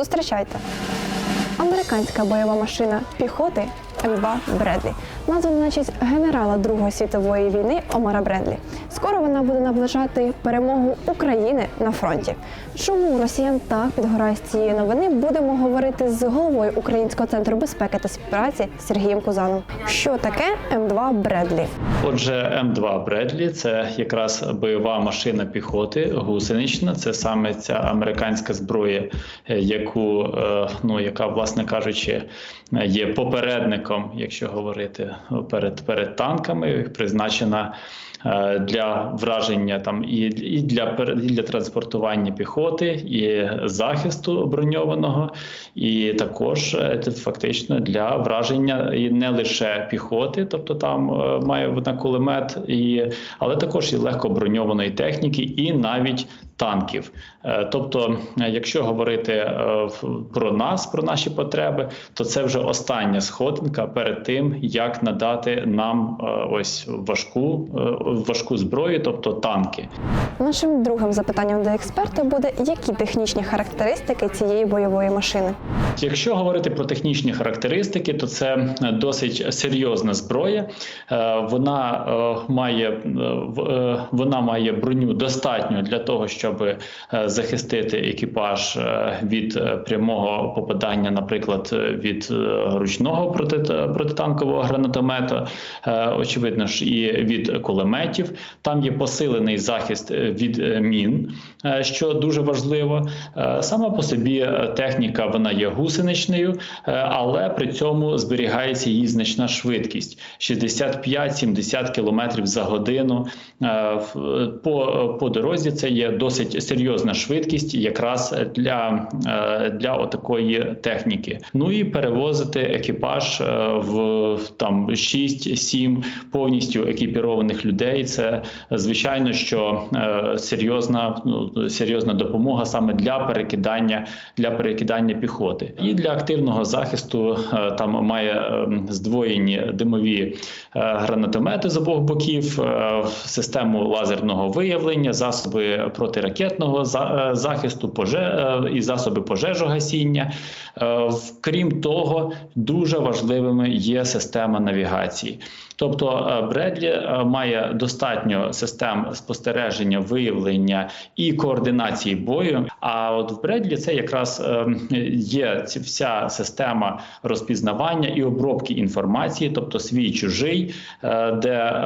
Зустрічайте. Американська бойова машина піхоти М2 Бредлі, названа на честь генерала Другої світової війни Омара Бредлі. Скоро вона буде наближати перемогу України на фронті. Чому росіян так підгорає з цієї новини? Будемо говорити з головою Українського центру безпеки та співпраці Сергієм Кузаном. Що таке М2 Бредлі? Отже, М2 Бредлі це якраз бойова машина піхоти, гусенична. Це саме ця американська зброя, яку е, ну яка, власне кажучи, є попередником, якщо говорити перед перед танками, призначена. е, Для враження там і, і для і для транспортування піхоти, і захисту броньованого, і також е, фактично для враження і не лише піхоти, тобто там е, має вона кулемет, і але також і легко броньованої техніки, і навіть танків. Е, Тобто, е, якщо говорити е, про нас, про наші потреби, то це вже остання сходинка перед тим, як надати нам ось важку, важку зброю, тобто танки. Нашим другим запитанням до експерта буде, які технічні характеристики цієї бойової машини. Якщо говорити про технічні характеристики, то це досить серйозна зброя. Вона має вона має броню достатньо для того, щоб е, захистити екіпаж е, від е, прямого попадання, наприклад, від ручного протитанкового гранатомета, очевидно ж, і від кулеметів. Там є посилений захист від мін, що дуже важливо. Сама по собі техніка вона є гусеничною, але при цьому зберігається її значна швидкість 65-70 км за годину. По, по дорозі це є досить серйозна швидкість, якраз для, е, для отакої техніки. Ну і перевозити екіпаж е, в там 6-7 повністю екіпірованих людей. Це звичайно, що е, серйозна, ну, серйозна допомога саме для перекидання для перекидання піхоти і для активного захисту. Там має е, здвоєні димові гранатомети з обох боків, систему лазерного виявлення, засоби протиракетного е, захисту, е, і засоби пожежогасіння. Е, Крім того, дуже важливими є система навігації. Тобто Бредлі має достатньо систем спостереження, виявлення і координації бою. А от в Бредлі це якраз є вся система розпізнавання і обробки інформації, тобто свій чужий, де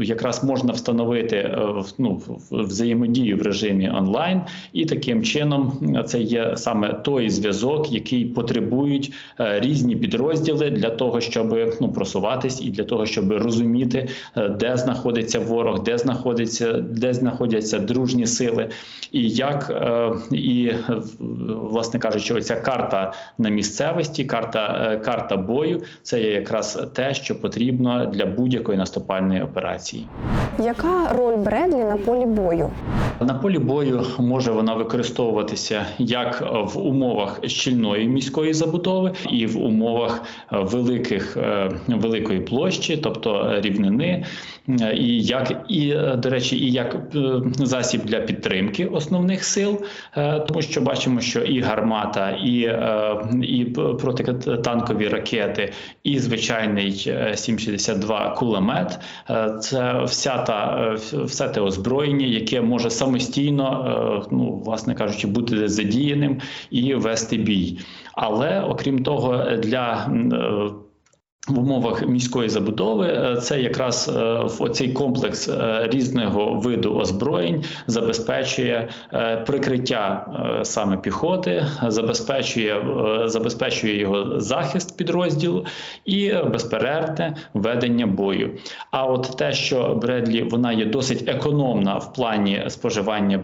якраз можна встановити ну, взаємодію в режимі онлайн, і таким чином це є саме той зв'язок, який потребують е, різні підрозділи для того, щоб ну просуватись, і для того, щоб розуміти, е, де знаходиться ворог, де знаходиться, де знаходяться дружні сили, і як е, і власне кажучи, оця карта на місцевості, карта, карта бою, це є якраз те, що потрібно для будь-якої наступальної операції. Яка роль Бредлі на полі бою? На полі бою може вона використовуватися як в умовах щільної міської забудови, і в умовах е, великих е, великої площі, тобто рівнини, е, і як і до речі, і як засіб для підтримки основних сил, тому що бачимо, що і гармата, і, і протитанкові ракети, і звичайний е, 7,62 кулемет. Це вся та все те озброєння, яке може самостійно, е, ну власне кажучи, бути задіяним і вести бій. Але окрім того, для е, в умовах міської забудови е, це якраз е, в оцей комплекс е, різного виду озброєнь забезпечує прикриття саме піхоти, забезпечує, забезпечує його захист підрозділу і безперервне ведення бою. А от те, що Бредлі вона є досить економна в плані споживання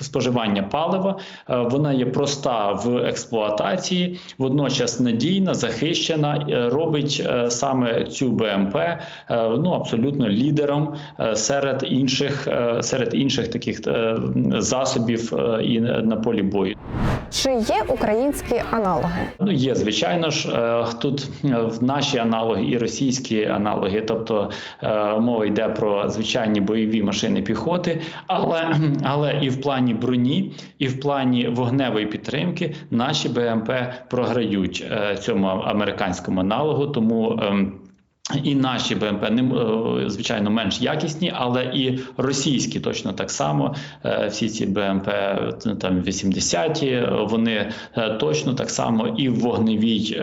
споживання палива, вона є проста в експлуатації, водночас надійна, захищена, робить е, саме цю БМП е, ну абсолютно лідером е, серед інших е, серед інших таких е, засобів е, і на полі бою. Чи є українські аналоги? Ну, є, звичайно ж, е, тут е, в наші аналоги і російські аналоги, тобто е, мова йде про звичайні бойові машини піхоти, але, але і в плані броні, і в плані вогневої підтримки наші БМП програють цьому американському аналогу. Тому ем, і наші БМП е, звичайно менш якісні, але і російські точно так само. Е, Всі ці БМП там 80-ті, е, вони е, точно так само і в вогневій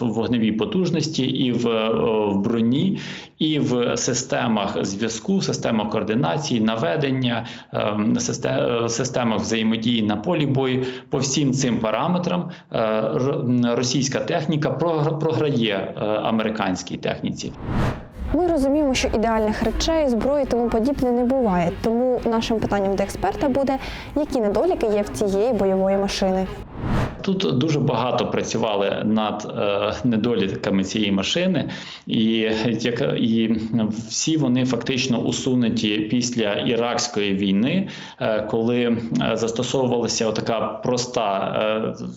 в вогневій потужності, і в, в броні, і в системах зв'язку, системах координації, наведення, ем, систе- системах взаємодії на полі бою. По всім цим параметрам російська техніка програ- програє американській техніці. Ми розуміємо, що ідеальних речей, зброї тому подібне не буває. Тому нашим питанням до експерта буде, які недоліки є в цієї бойової машини. Тут дуже багато працювали над е, недоліками цієї машини, і як і всі вони фактично усунуті після іракської війни, е, коли е, застосовувалася така проста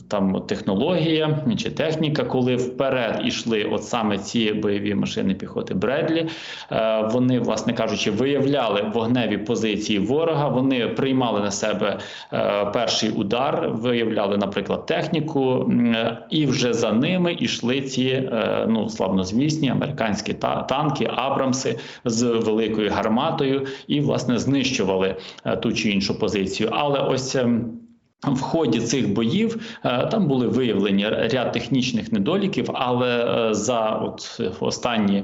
там технологія чи техніка, коли вперед ішли от саме ці бойові машини піхоти Бредлі. Вони, власне кажучи, виявляли вогневі позиції ворога. Вони приймали на себе перший удар, виявляли, наприклад, техніку, і вже за ними йшли ці е, ну славнозвісні американські та танки, Абрамси з великою гарматою, і власне знищували е, ту чи іншу позицію. Але ось. ем, в ході цих боїв е, там були виявлені ряд технічних недоліків, але за от останні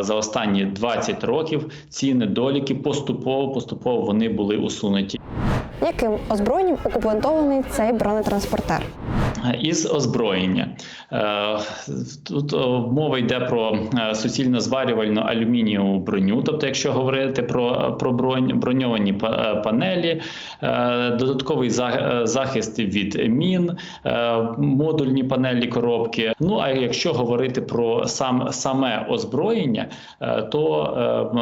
за останні 20 років ці недоліки поступово поступово вони були усунуті. Яким озброєнням укомплектований цей бронетранспортер? Із озброєння Е, тут мова йде про е, суцільно зварювальну алюмінієву броню. Тобто, якщо говорити про, про бронь, броньовані е, панелі, е, додатковий е, захист від мін, е, модульні панельні коробки. Ну а якщо говорити про сам саме озброєння, е, то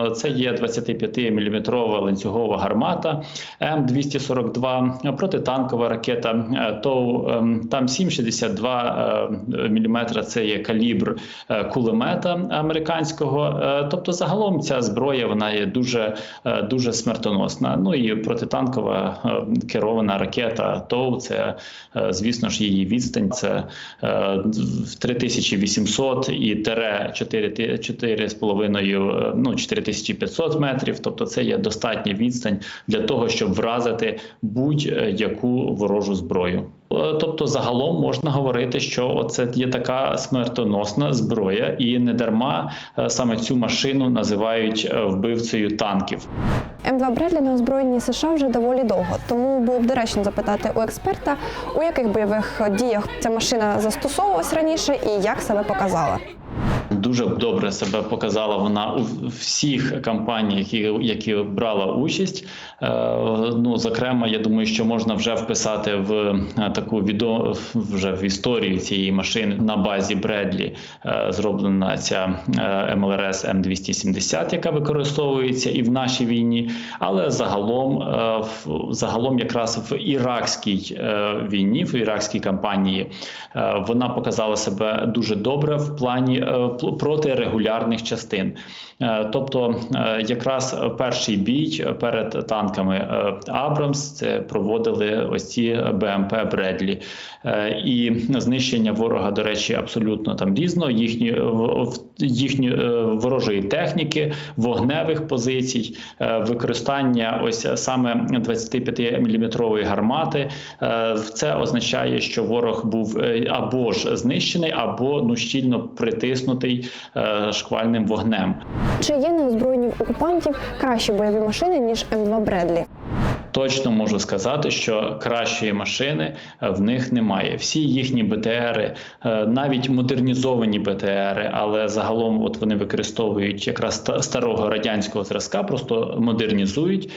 е, це є 25-мм ланцюгова гармата М242, протитанкова ракета е, ТОУ, ем, там 7,62 мм це є калібр е, кулемета американського. Е, Тобто, загалом ця зброя вона є дуже, е, дуже смертоносна. Ну і протитанкова е, керована ракета ТОУ, це е, звісно ж її відстань. Це е, 3800 і тере 4 4,5, ну 4500 метрів. Тобто, це є достатня відстань для того, щоб вразити будь-яку ворожу зброю. Е, Тобто, загалом можна говорити, що це є така смертоносна зброя, і не дарма е, саме цю машину називають е, вбивцею танків. М2 Бредлі на озброєнні США вже доволі довго, тому було б доречно запитати у експерта, у яких бойових діях ця машина застосовувалась раніше і як себе показала. Дуже добре себе показала вона у всіх кампаніях, які, які брала участь. Е, ну, зокрема, я думаю, що можна вже вписати в е, таку відо вже в історію цієї машини на базі Бредлі зроблена ця МЛРС М270, яка використовується і в нашій війні. Але загалом, е, загалом, якраз в іракській війні, в іракській кампанії, вона показала себе дуже добре в плані пл- проти регулярних частин. Е, Тобто, е, якраз перший бій перед танками е, Абрамс це проводили ось ці БМП Бредлі. І знищення ворога, до речі, абсолютно там різно. Їхні їхні ворожої техніки, вогневих позицій, використання ось саме 25-мм гармати. Це означає, що ворог був або ж знищений, або ну щільно притиснутий е, шквальним вогнем. Чи є на озброєнні окупантів кращі бойові машини ніж М2 Бредлі? Точно можу сказати, що кращої машини е, в них немає. Всі їхні БТРи, е, навіть модернізовані БТРи, але загалом от вони використовують якраз ста- старого радянського зразка, просто модернізують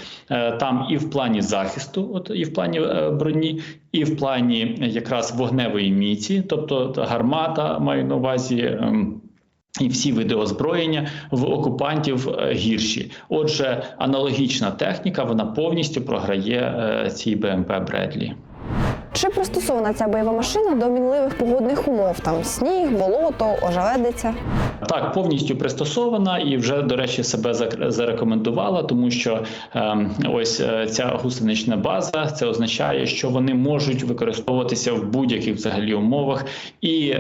там і в плані захисту, от і в плані броні, і в плані якраз вогневої міці, тобто гармата маю на увазі. І всі види озброєння в окупантів е, гірші. Отже, аналогічна техніка вона повністю програє е, цій БМП Бредлі. Чи пристосована ця бойова машина до мінливих погодних умов? Там сніг, болото, ожеледиця? Так, повністю пристосована і вже, до речі, себе зарекомендувала, тому що ем, ось е, ця гусенична база це означає, що вони можуть використовуватися в будь-яких взагалі умовах. І,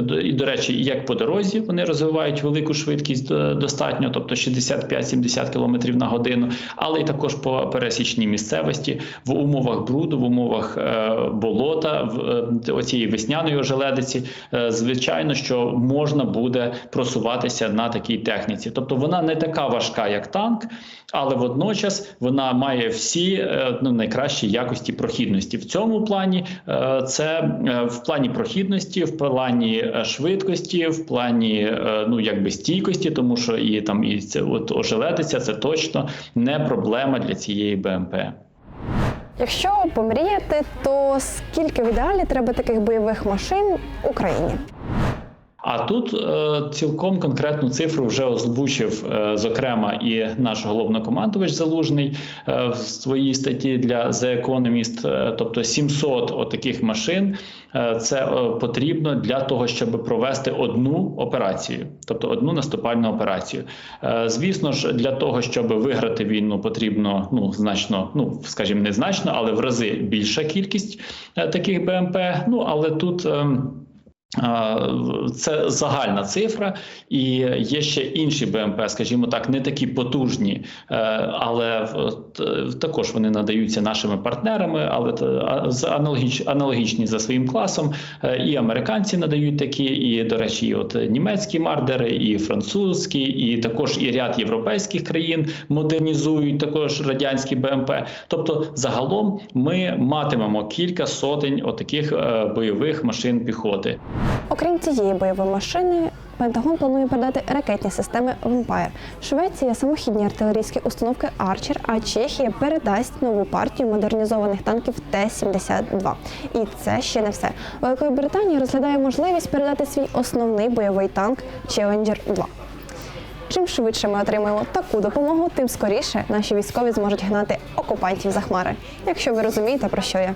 до- і до речі, як по дорозі вони розвивають велику швидкість е, достатньо, тобто 65-70 км на годину, але й також по пересічній місцевості в умовах бруду, в умовах е, болота, в е, оцієї весняної ожеледиці, е, звичайно, що можна буде просуватися на такій техніці. Тобто вона не така важка, як танк, але водночас вона має всі е, ну, найкращі якості прохідності. В цьому плані це в плані прохідності, в плані швидкості, в плані ну якби стійкості, тому що і там і це от ожеледиця це точно не проблема для цієї БМП. Якщо помріяти, то скільки в ідеалі треба таких бойових машин Україні? А тут е, цілком конкретну цифру вже озвучив, е, зокрема, і наш головнокомандувач Залужний е, в своїй статті для The Economist, Е, тобто 700 отаких машин. е, Це е, потрібно для того, щоб провести одну операцію, тобто одну наступальну операцію. Е, Звісно ж, для того, щоб виграти війну, потрібно ну значно, ну скажімо, не значно, але в рази більша кількість таких БМП. Ну але тут. Це загальна цифра, і є ще інші БМП, скажімо так, не такі потужні, е, але також вони надаються нашими партнерами, але аналогічні за своїм класом. Е, І американці надають такі, і, до речі, от німецькі мардери, і французькі, і також і ряд європейських країн модернізують також радянські БМП. Тобто, загалом ми матимемо кілька сотень отаких е, бойових машин піхоти. Окрім цієї бойової машини, Пентагон планує передати ракетні системи Vampire. Швеція самохідні артилерійські установки Archer, а Чехія передасть нову партію модернізованих танків Т-72. І це ще не все. Велика Британія розглядає можливість передати свій основний бойовий танк Challenger 2. Чим швидше ми отримаємо таку допомогу, тим скоріше наші військові зможуть гнати окупантів за хмари. Якщо ви розумієте, про що я.